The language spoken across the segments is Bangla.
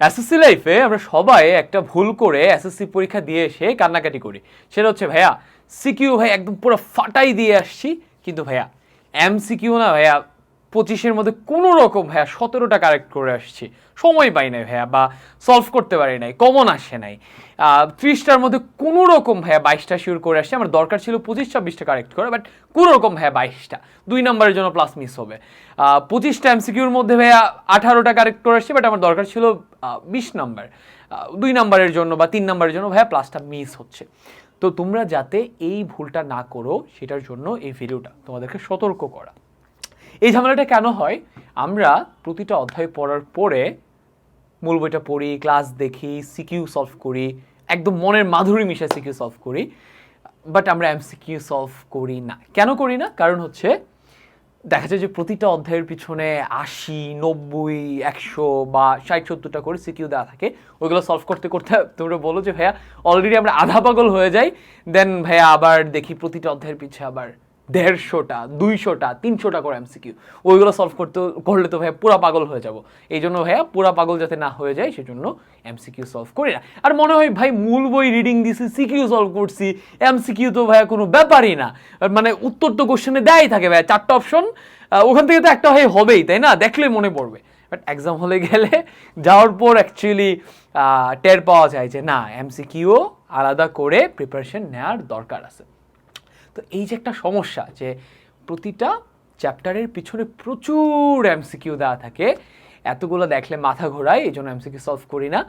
এসএসসি লাইফে আমরা সবাই একটা ভুল করে এসএসসি পরীক্ষা দিয়ে এসে কান্নাকাটি করি। সেটা হচ্ছে, ভাইয়া সিকিউ ভাই একদম পুরো ফাটাই দিয়ে আসছি। কিন্তু ভাইয়া এম সিকিউ না ভাইয়া পঁচিশের মধ্যে কোনো রকম ভাইয়া সতেরোটা কারেক্ট করে আসছি। সময় পাই নাই ভাইয়া বা সলভ করতে পারি নাই কমন আসে নাই। ত্রিশটার মধ্যে কোনো রকম ভাইয়া বাইশটা শিওর করে আসছে। আমার দরকার ছিল পঁচিশ, ছাব্বিশটা কারেক্ট করে বাট কোনো রকম ভাইয়া বাইশটা। দুই নম্বরের জন্য প্লাস মিস হবে। পঁচিশটা এমসিকিউর মধ্যে ভাইয়া আঠারোটা কারেক্ট করে আসছে বাট আমার দরকার ছিল বিশ নাম্বার দুই নাম্বারের জন্য বা তিন নাম্বারের জন্য ভাইয়া প্লাসটা মিস হচ্ছে। তো তোমরা যাতে এই ভুলটা না করো, সেটার জন্য এই ভিডিওটা তোমাদেরকে সতর্ক করা। এই ঝামেলাটা কেন হয়? আমরা প্রতিটা অধ্যায় পড়ার পরে মূল বইটা পড়ি ক্লাস দেখি সিকিউ সলভ করি, একদম মনের মাধুরী মিশায় সিকিউ সলভ করি বাট আমরা এমসিকিউ সলভ করি না। কেন করি না? কারণ হচ্ছে দেখা যায় যে প্রতিটা অধ্যায়ের পিছনে আশি, নব্বই, একশো বা ষাট, সত্তরটা করে সিকিউ দেওয়া থাকে। ওইগুলো সলভ করতে করতে তোমরা বলো যে, ভাইয়া অলরেডি আমরা আধা পাগল হয়ে যাই দেন ভাইয়া আবার দেখি প্রতিটা অধ্যায়ের পিছে আবার দেড়শোটা, দুইশোটা, তিনশোটা করে এমসিকিউ ওইগুলো সলভ করতে, করলে তো ভাইয়া পুরা পাগল হয়ে যাব। এই জন্য ভাইয়া পুরা পাগল যাতে না হয়ে যায়, সেজন্য এমসিকিউ সলভ করি না। আর মনে হয় ভাই মূল বই রিডিং দিছি সিকিউ সলভ করছি এমসিকিউ তো ভাইয়া কোনো ব্যাপারই না। মানে উত্তর তো কোশ্চেনে দেয়াই থাকে ভাইয়া, চারটা অপশন ওখান থেকে তো একটা হয় হবেই, তাই না? দেখলে মনে পড়বে। বাট এক্সাম হলে গেলে যাওয়ার পর অ্যাকচুয়ালি টের পাওয়া যায় যে না এমসিকিউ আলাদা করে প্রিপারেশন নেওয়ার দরকার আছে। তো এই যে একটা সমস্যা যে প্রতিটা চ্যাপ্টারের পিছনে প্রচুর এমসিকিউ দেওয়া থাকে, এতগুলো দেখলে মাথা ঘোরায়, এই জন্য এমসিকিউ সলভ করি না।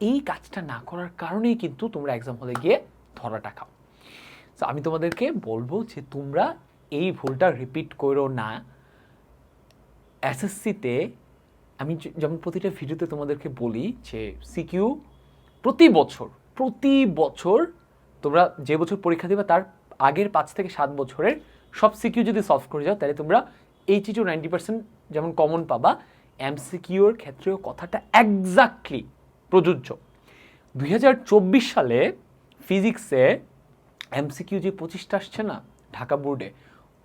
এই কাজটা না করার কারণেই কিন্তু তোমরা এক্সাম হলে গিয়ে ধরাটা খাও। তো আমি তোমাদেরকে বলব যে তোমরা এই ভুলটা রিপিট করো না। এসএসসিতে আমি যেমন প্রতিটা ভিডিওতে তোমাদেরকে বলি যে সিকিউ প্রতি বছর প্রতি বছর তোমরা যে বছর পরীক্ষা দিবে তার আগের পাঁচ থেকে সাত বছরের সব সিকিউ যদি সলভ করে যাও, তাহলে তোমরা এইটি টু নাইনটি পার্সেন্ট যেমন কমন পাবা এমসিকিউর ক্ষেত্রেও কথাটা একজাক্টলি প্রযোজ্য। দুই হাজার চব্বিশ সালে ফিজিক্সে এমসিকিউ যে পঁচিশটা আসছে না, ঢাকা বোর্ডে,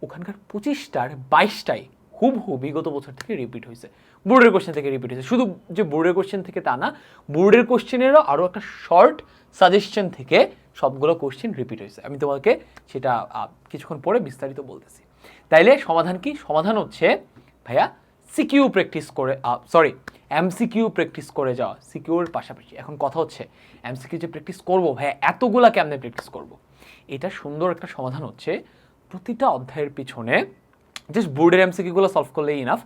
ওখানকার পঁচিশটার বাইশটাই হুবহু বিগত বছর থেকে রিপিট হয়েছে। বোর্ডের কোশ্চেন থেকে রিপিট হয়েছে। শুধু যে বোর্ডের কোশ্চেন থেকে তা না, বোর্ডের কোশ্চেনেরও আরও একটা শর্ট সাজেশন থেকে সবগুলো কোশ্চেন রিপিট হয়েছে। আমি তোমাকে সেটা কিছুক্ষণ পরে বিস্তারিত বলতেছি। তাইলে সমাধান কি? সমাধান হচ্ছে, ভাইয়া সিকিউ প্র্যাকটিস করে সরি এমসিকিউ প্র্যাকটিস করে যাওয়া। সিকিউর পাশাপাশি। এখন কথা হচ্ছে এমসিকিউ যে প্র্যাকটিস করব, ভাইয়া, এতগুলা কেমনে প্র্যাকটিস করব। এটা সুন্দর একটা সমাধান হচ্ছে, প্রতিটা অধ্যায়ের পিছনে জাস্ট বোর্ডের এমসিকিউগুলো সলভ করলেই enough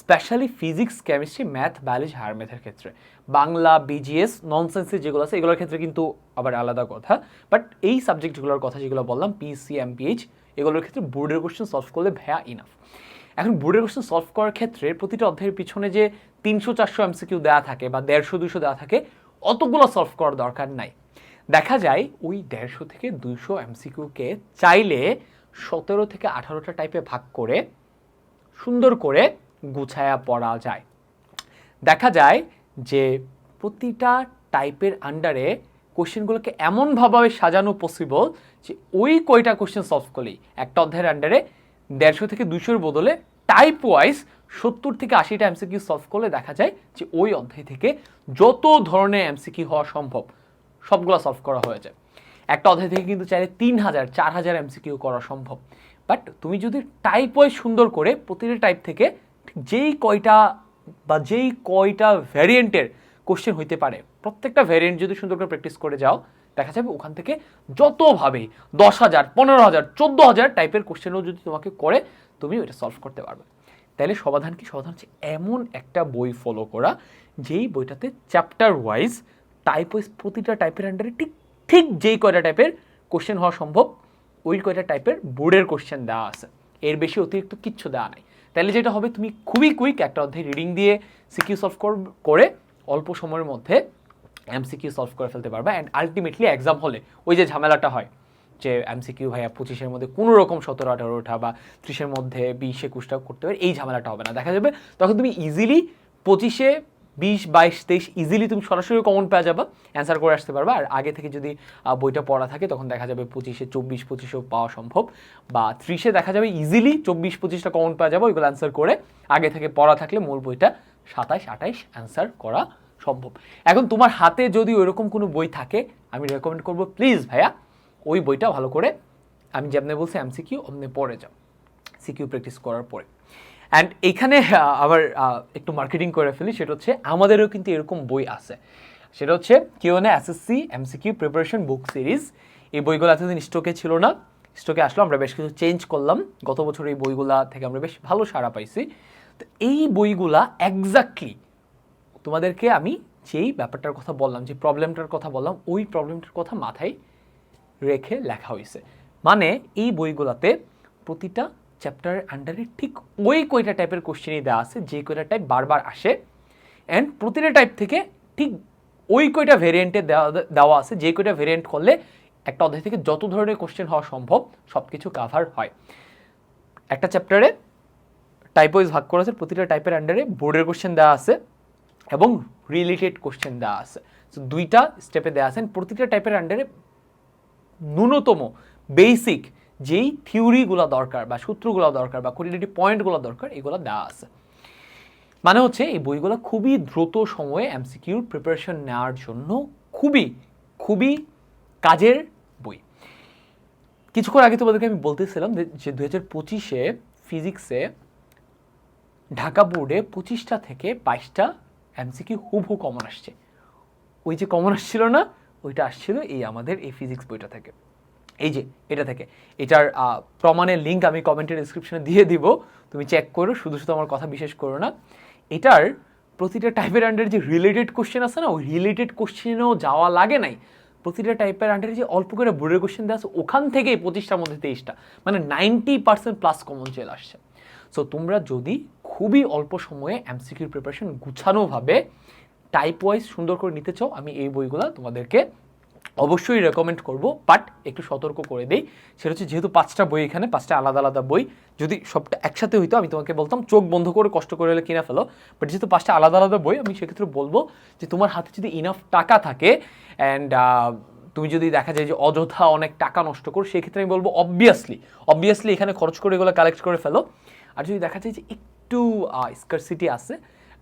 specially physics chemistry math biology higher ম্যাথের ক্ষেত্রে। বাংলা বিজিএস নন সায়েন্সের যেগুলো আছে, এগুলোর ক্ষেত্রে কিন্তু আবার আলাদা কথা। বাট এই সাবজেক্টগুলোর কথা যেগুলো বললাম পিসি এমপিএইচ এগুলোর ক্ষেত্রে বোর্ডের কোশ্চেন সলভ করলে ভ্যা ইনাফ এখন বোর্ডের কোশ্চেন সলভ করার ক্ষেত্রে প্রতিটা অধ্যায়ের পিছনে যে তিনশো চারশো এমসিকিউ দেওয়া থাকে বা দেড়শো দুশো দেওয়া থাকে, অতগুলো সলভ করার দরকার নাই। দেখা যায় ওই দেড়শো থেকে দুইশো এমসিকিউকে চাইলে সতেরো থেকে আঠারোটা টাইপে ভাগ করে সুন্দর করে গুছায়া পড়া যায়। দেখা যায় যে প্রতিটা টাইপের আন্ডারে কোশ্চেনগুলোকে এমনভাবে সাজানো পসিবল যে ওই কয়টা কোশ্চেন সলভ করলেই একটা অধ্যায়ের আন্ডারে দেড়শো থেকে দুশোর বদলে টাইপ ওয়াইজ সত্তর থেকে আশিটা এমসিকিউ সলভ করলে দেখা যায় যে ওই অধ্যায় থেকে যত ধরনের এমসিকিউ হওয়া সম্ভব সবগুলো সলভ করা হয়ে যায়। একটা অধ্যায় থেকে কিন্তু চাইলে তিন হাজার, চার হাজার এমসিকিউ করা সম্ভব। বাট তুমি যদি টাইপ ওয়াইজ সুন্দর করে প্রতিটা টাইপ থেকে যেই কয়টা বা যেই কয়টা ভ্যারিয়েন্টের কোশ্চেন হইতে পারে, প্রত্যেকটা ভ্যারিয়েন্ট যদি সুন্দর করে প্র্যাকটিস করে যাও, দেখা যাবে ওখান থেকে যতভাবেই দশ হাজার, পনেরো হাজার, চোদ্দ হাজার টাইপের কোশ্চেনও যদি তোমাকে করে, তুমি ওইটা সলভ করতে পারবে। তাহলে সমাধান কি? সমাধান হচ্ছে এমন একটা বই ফলো করা, যেই বইটাতে চ্যাপ্টার ওয়াইজ টাইপ ওয়াইজ প্রতিটা টাইপের আন্ডারে ঠিক ঠিক যেই কয়টা টাইপের কোশ্চেন হওয়া সম্ভব। ওই কয়টা টাইপের বোর্ডের কোশ্চেন দেওয়া আছে। এর বেশি অতিরিক্ত কিচ্ছু দেওয়া নাই। তাহলে যেটা হবে, তুমি খুবই কুইক একটা অধ্যায় রিডিং দিয়ে সিকিউ সলভ করে অল্প সময়ের মধ্যে এমসিকিউ সলভ করে ফেলতে পারবে অ্যান্ড আলটিমেটলি এক্সাম হলে ওই যে ঝামেলাটা হয় যে এমসিকিউ ভাইয়া পঁচিশের মধ্যে কোনো রকম সতেরো, আঠারো ওঠা বা ত্রিশের মধ্যে বিশ, একুশটা করতে পারে, এই ঝামেলাটা হবে না। দেখা যাবে তখন তুমি ইজিলি পঁচিশে বিশ, বাইশ, তেইশ ইজিলি তুমি সরাসরি কমন পেয়ে যাবে। অ্যান্সার করে আসতে পারবে। আর আগে থেকে যদি বইটা পড়া থাকে, তখন দেখা যাবে পঁচিশে, চব্বিশ, পঁচিশেও পাওয়া সম্ভব। বা ত্রিশে দেখা যাবে ইজিলি চব্বিশ, পঁচিশটা কমন পাওয়া যাবে, ওইগুলো অ্যান্সার করে আগে থেকে পড়া থাকলে মূল বইটা সাতাশ, আঠাইশ অ্যান্সার করা সম্ভব। এখন তোমার হাতে যদি ওইরকম কোনো বই থাকে, আমি রেকমেন্ড করব প্লিজ ভাইয়া, ওই বইটা ভালো করে, আমি যেমনি বলছি এমসিকিউ অমনি পড়ে যাও। সিকিউ প্র্যাকটিস করার পরে। অ্যান্ড এখানে আবার একটু মার্কেটিং করে ফেলি, সেটা হচ্ছে আমাদেরও কিন্তু এরকম বই আছে। সেটা হচ্ছে কেউ না SSC MCQ preparation book series এই বইগুলো এতদিন স্টকে ছিল না। স্টকে আসলো, আমরা বেশ কিছু চেঞ্জ করলাম। গত বছর এই বইগুলা থেকে আমরা বেশ ভালো সাড়া পাইছি। তো এই বইগুলা এক্স্যাক্টলি তোমাদেরকে আমি যেই ব্যাপারটার কথা বললাম, যে প্রবলেমটার কথা বললাম, ওই প্রবলেমটার কথা মাথায় রেখে লেখা হয়েছে মানে এই বইগুলাতে প্রতিটা চ্যাপ্টারের আন্ডারে ঠিক ওই কয়টা টাইপের কোশ্চেনই দেওয়া আছে, যে কয়টা টাইপ বারবার আসে অ্যান্ড প্রতিটা টাইপ থেকে ঠিক ওই কয়টা ভেরিয়েন্টে দেওয়া দেওয়া আছে, যে কয়টা ভেরিয়েন্ট করলে একটা অধ্যায় থেকে যত ধরনের কোশ্চেন হওয়া সম্ভব সব কিছু কাভার হয়। একটা চ্যাপ্টারে টাইপ ওয়াইজ ভাগ করা আছে, প্রতিটা টাইপের আন্ডারে বোর্ডের কোশ্চেন দেওয়া আছে এবং রিলেটেড কোশ্চেন দেওয়া আছে। দুইটা স্টেপে দেওয়া আছে, and প্রতিটা টাইপের আন্ডারে ন্যূনতম বেসিক যেই থিওরিগুলো দরকার বা সূত্রগুলো দরকার বা কোয়ালিটি পয়েন্টগুলো দরকার, এগুলো দেওয়া আছে। মানে হচ্ছে এই বইগুলো খুবই দ্রুত সময়ে এমসিকিউর প্রিপারেশন নেওয়ার জন্য খুবই খুবই কাজের বই। কিছুক্ষণ আগে তোমাদেরকে আমি বলতেছিলাম যে- দু হাজার পঁচিশে ফিজিক্সে ঢাকা বোর্ডে পঁচিশটা থেকে বাইশটা এমসিকিউ হুবহু কমন আসছে। ওই যে কমন আসছিল না, ওইটা আসছিল এই আমাদের এই ফিজিক্স বইটা থেকে। এই যে, এটা থেকে। এটার প্রমাণের লিঙ্ক আমি কমেন্টের ডিসক্রিপশনে দিয়ে দিব। তুমি চেক করো, শুধু শুধু আমার কথা বিশেষ করো না। এটার প্রতিটা টাইপের আন্ডারে যে রিলেটেড কোশ্চেন আছে না, ওই রিলেটেড কোশ্চেনেও যাওয়া লাগে নাই। প্রতিটা টাইপের আন্ডারে যে অল্প করে বোর্ডের কোশ্চেন দেওয়া আছে, ওখান থেকেই পঁচিশটার মধ্যে তেইশটা। মানে নাইনটি পার্সেন্ট প্লাস কমন চলে আসছে। সো তোমরা যদি খুবই অল্প সময়ে এমসিকিউর প্রিপারেশন গুছানোভাবে টাইপ ওয়াইজ সুন্দর করে নিতে চাও, আমি এই বইগুলো তোমাদেরকে অবশ্যই রেকমেন্ড করব বাট একটু সতর্ক করে দেই। সেটা হচ্ছে যেহেতু পাঁচটা বই এখানে, পাঁচটা আলাদা আলাদা বই, যদি সবটা একসাথে হইতো, আমি তোমাকে বলতাম, চোখ বন্ধ করে, কষ্ট করে হলে কিনা ফেলো। বাট যেহেতু পাঁচটা আলাদা আলাদা বই, আমি সেক্ষেত্রে বলব যে তোমার হাতে যদি ইনাফ টাকা থাকে অ্যান্ড তুমি যদি দেখা যায় যে অযথা অনেক টাকা নষ্ট করো, সেক্ষেত্রে আমি বলব অবভিয়াসলি অবভিয়াসলি এখানে খরচ করে এগুলো কালেক্ট করে ফেলো। আর যদি দেখা যায় যে একটু স্কারসিটি আছে,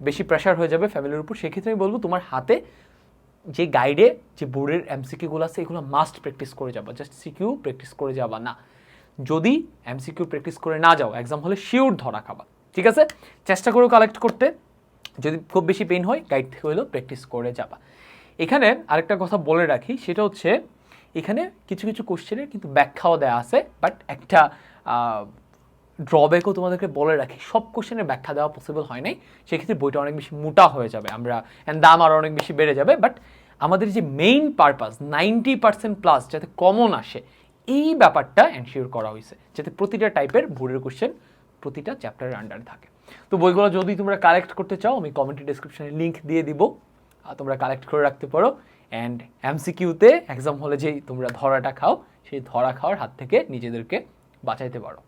বেশি প্রেশার হয়ে যাবে ফ্যামিলির উপর, সেক্ষেত্রে আমি বলব তোমার হাতে যে গাইডে যে বোর্ডের এমসিকিউগুলো আছে, এগুলো মাস্ট প্র্যাকটিস করে যাবা। জাস্ট সিকিউ প্র্যাকটিস করে যাবা না। যদি এমসিকিউ প্র্যাকটিস করে না যাও এক্সাম হলে শিওর ধরা খাবা। ঠিক আছে? চেষ্টা করো কালেক্ট করতে। যদি খুব বেশি পেন হয় গাইড থেকে হলেও প্র্যাকটিস করে যাবা। এখানে আরেকটা কথা বলে রাখি, সেটা হচ্ছে, এখানে কিছু কিছু কোশ্চেনের কিন্তু ব্যাখ্যাও দেওয়া আছে বাট একটা ড্রব্যাকও তোমাদেরকে বলে রাখি, সব কোশ্চেনের ব্যাখ্যা দেওয়া পসিবল হয় নাই। সেক্ষেত্রে বইটা অনেক বেশি মোটা হয়ে যাবে আমরা অ্যান্ড দাম আরও অনেক বেশি বেড়ে যাবে বাট আমাদের যে main purpose ninety percent plus যাতে কমন আসে, এই ব্যাপারটা এনশিওর করা হয়েছে, যাতে প্রতিটা টাইপের বোর্ডের কোশ্চেন প্রতিটা চ্যাপ্টারের আন্ডারে থাকে। তো বইগুলো যদি তোমরা কালেক্ট করতে চাও, আমি কমেন্টের ডিসক্রিপশনে লিঙ্ক দিয়ে দিব, আর তোমরা কালেক্ট করে রাখতে পারো অ্যান্ড এমসিকিউতে এক্সাম হলে যেই তোমরা ধরাটা খাও, সেই ধরা খাওয়ার হাত থেকে নিজেদেরকে বাঁচাইতে পারো।